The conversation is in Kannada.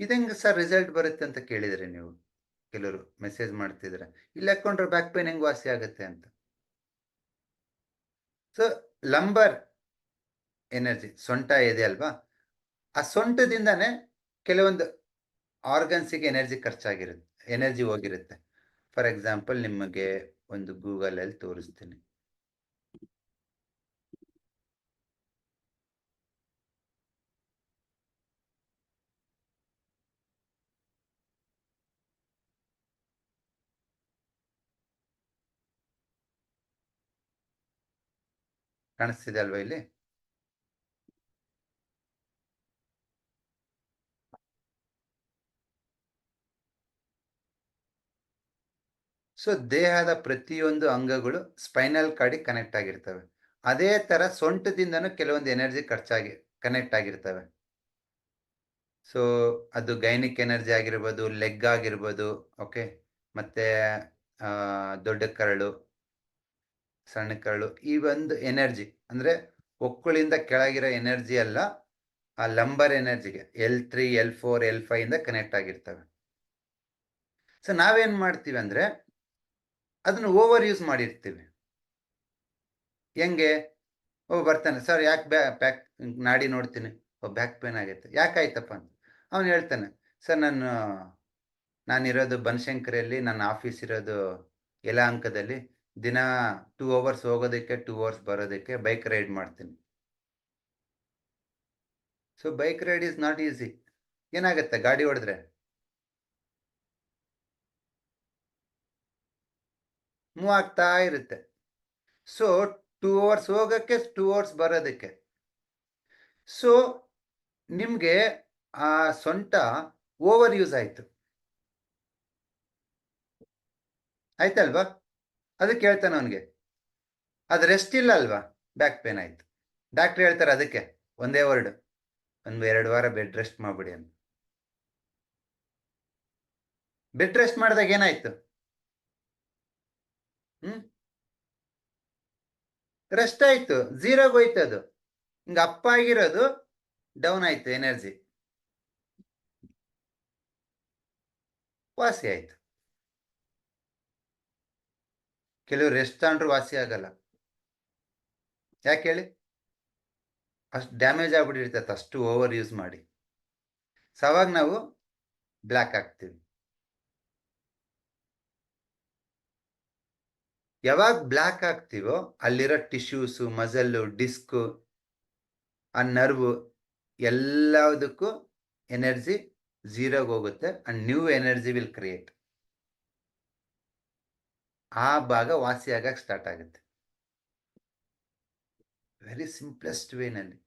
ಇದಂಗೆ ಸರ್ ರಿಸಲ್ಟ್ ಬರುತ್ತೆ ಅಂತ ಕೇಳಿದ್ರಿ ನೀವು? ಕೆಲವರು ಮೆಸೇಜ್ ಮಾಡ್ತಿದ್ರೆ. ಇಲ್ಲಿ ಹಾಕೊಂಡ್ರೆ ಬ್ಯಾಕ್ ಪೇನ್ ಹೆಂಗ್ ವಾಸಿ ಆಗುತ್ತೆ ಅಂತ. ಸೊ ಲಂಬರ್ ಎನರ್ಜಿ ಸೊಂಟ ಇದೆ ಅಲ್ವಾ? ಆ ಸೊಂಟದಿಂದಾನೇ ಕೆಲವೊಂದು ಆರ್ಗನ್ಸಿಗೆ ಎನರ್ಜಿ ಖರ್ಚಾಗಿರುತ್ತೆ ಎನರ್ಜಿ ಹೋಗಿರುತ್ತೆ. ಫಾರ್ ಎಕ್ಸಾಂಪಲ್ ನಿಮಗೆ ಒಂದು ಗೂಗಲಲ್ಲಿ ತೋರಿಸ್ತೀನಿ. ಕಾಣಿಸ್ತಿದೆ ಅಲ್ವಾ ಇಲ್ಲಿ? ಸೊ ದೇಹದ ಪ್ರತಿಯೊಂದು ಅಂಗಗಳು ಸ್ಪೈನಲ್ ಕಾರ್ಡಿಗೆ ಕನೆಕ್ಟ್ ಆಗಿರ್ತವೆ. ಅದೇ ತರ ಸೊಂಟದಿಂದನೂ ಕೆಲವೊಂದು ಎನರ್ಜಿ ಖರ್ಚಾಗಿ ಕನೆಕ್ಟ್ ಆಗಿರ್ತವೆ. ಸೊ ಅದು ಗೈನಿಕ್ ಎನರ್ಜಿ ಆಗಿರ್ಬೋದು ಲೆಗ್ ಆಗಿರ್ಬೋದು ಓಕೆ ಮತ್ತೆ ದೊಡ್ಡ ಕರಳು ಸಣ್ಣ ಕರಳು ಈ ಒಂದು ಎನರ್ಜಿ, ಅಂದರೆ ಒಕ್ಕಳಿಂದ ಕೆಳಗಿರೋ ಎನರ್ಜಿ ಅಲ್ಲ, ಆ lumbar ಎನರ್ಜಿಗೆ L three L four L five ಇಂದ ಕನೆಕ್ಟ್ ಆಗಿರ್ತವೆ. ಸೊ ನಾವೇನ್ ಮಾಡ್ತೀವಿ ಅಂದ್ರೆ, ಅದನ್ನು ಓವರ್ ಯೂಸ್ ಮಾಡಿರ್ತೀವಿ. ಹೆಂಗೆ? ಓ, ಬರ್ತಾನೆ, ಸರ್, ಯಾಕೆ ಬ್ಯಾ, ಬ್ಯಾಕ್, ನಾಡಿ ನೋಡ್ತೀನಿ. ಓ, ಬ್ಯಾಕ್ ಪೇನ್ ಆಗೈತೆ. ಯಾಕಾಯ್ತಪ್ಪ ಅಂತ. ಅವನು ಹೇಳ್ತಾನೆ, ಸರ್, ನಾನು, ನಾನಿರೋದು ಬನಶಂಕರಿಯಲ್ಲಿ, ನನ್ನ ಆಫೀಸ್ ಇರೋದು ಯಲಹಂಕದಲ್ಲಿ. ದಿನ ಟೂ ಅವರ್ಸ್ ಹೋಗೋದಕ್ಕೆ ಟೂ ಅವರ್ಸ್ ಬರೋದಕ್ಕೆ ಬೈಕ್ ರೈಡ್ ಮಾಡ್ತೀನಿ. So bike ride is not easy ಏನಾಗುತ್ತೆ ಗಾಡಿ ಹೊಡೆದ್ರೆ? ಮೂವ್ ಆಗ್ತಾ ಇರುತ್ತೆ. ಸೊ ಟೂ ಅವರ್ಸ್ ಹೋಗಕ್ಕೆ ಟೂ ಅವರ್ಸ್ ಬರೋದಕ್ಕೆ. ಸೊ ನಿಮ್ಗೆ ಆ ಸೊಂಟ ಓವರ್ ಯೂಸ್ ಆಯ್ತು. ಆಯ್ತಲ್ವಾ? ಅದಕ್ಕೆ ಹೇಳ್ತಾನೆ ಅವನಿಗೆ. ಅದು ರೆಸ್ಟ್ ಇಲ್ಲ ಅಲ್ವಾ? ಬ್ಯಾಕ್ ಪೇನ್ ಆಯ್ತು. ಡಾಕ್ಟರ್ ಹೇಳ್ತಾರೆ ಅದಕ್ಕೆ, ಒಂದೇ ವರ್ಡ್ ಒಂದು ಎರಡು ವಾರ ಬೆಡ್ ರೆಸ್ಟ್ ಮಾಡ್ಬಿಡಿ ಅಂತ. ಬೆಡ್ ರೆಸ್ಟ್ ಮಾಡಿದಾಗ ಏನಾಯ್ತು? ಹ್ಮ್? ರೆಸ್ಟ್ ಆಯ್ತು. ಝೀರೋಗೆ ಹೋಯ್ತು ಅದು. ಹಿಂಗ ಅಪ್ಪ ಆಗಿರೋದು ಡೌನ್ ಆಯ್ತು ಎನರ್ಜಿ ವಾಸಿ ಆಯ್ತು. ಕೆಲವು ರೆಸ್ಟ್ ತಗೊಂಡ್ರು ವಾಸಿ ಆಗಲ್ಲ. ಯಾಕೆ ಹೇಳಿ? ಅಷ್ಟು ಡ್ಯಾಮೇಜ್ ಆಗ್ಬಿಟ್ಟಿರ್ತೈತೆ, ಅಷ್ಟು ಓವರ್ ಯೂಸ್ ಮಾಡಿ. ಸೊ ಅವಾಗ ನಾವು ಬ್ಲ್ಯಾಕ್ ಆಗ್ತೀವಿ ಯಾವಾಗ ಬ್ಲ್ಯಾಕ್ ಆಗ್ತೀವೋ ಅಲ್ಲಿರೋ ಟಿಶ್ಯೂಸು ಮಸಲ್ಲು ಡಿಸ್ಕು ಆ ನರ್ವು ಎಲ್ಲದಕ್ಕೂ ಎನರ್ಜಿ ಝೀರೋಗೆ ಹೋಗುತ್ತೆ. And new energy will create ಆ ಭಾಗ ವಾಸಿ ಆಗಕ್ಕೆ ಸ್ಟಾರ್ಟ್ ಆಗುತ್ತೆ ವೆರಿ ಸಿಂಪ್ಲೆಸ್ಟ್ ವೇನಲ್ಲಿ